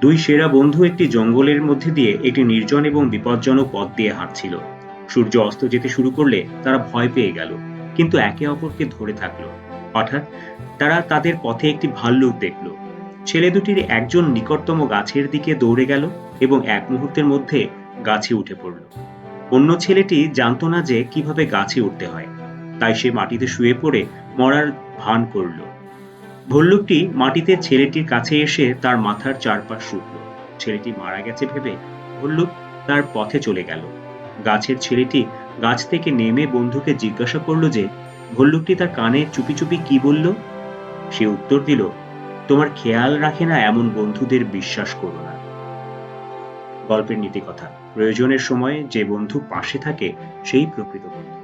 দুই সেরা বন্ধু একটি জঙ্গলের মধ্যে দিয়ে একটি নির্জন এবং বিপজ্জনক পথ দিয়ে হাঁটছিল। সূর্য অস্ত যেতে শুরু করলে তারা ভয় পেয়ে গেল, কিন্তু একে অপরকে ধরে থাকল। হঠাৎ তারা তাদের পথে একটি ভাল্লুক দেখল। ছেলে দুটির একজন নিকটতম গাছের দিকে দৌড়ে গেল এবং এক মুহূর্তের মধ্যে গাছে উঠে পড়ল। অন্য ছেলেটি জানতো না যে কীভাবে গাছে উঠতে হয়। তাই সে মাটিতে শুয়ে পড়ে মরার ভান করল। ভল্লুকটি মাটিতে ছেলেটির কাছে এসে তার মাথার চারপাশ শুকল। ছেলেটি মারা গেছে ভেবে ভল্লুক তার পথে চলে গেল। গাছের ছেলেটি গাছ থেকে নেমে বন্ধুকে জিজ্ঞাসা করল যে, ভল্লুকটি তার কানে চুপি চুপি কি বলল? সে উত্তর দিল, তোমার খেয়াল রাখে না এমন বন্ধুদের বিশ্বাস করো না। গল্পের নীতি কথা। প্রয়োজনের সময় যে বন্ধু পাশে থাকে, সেই প্রকৃত বন্ধু।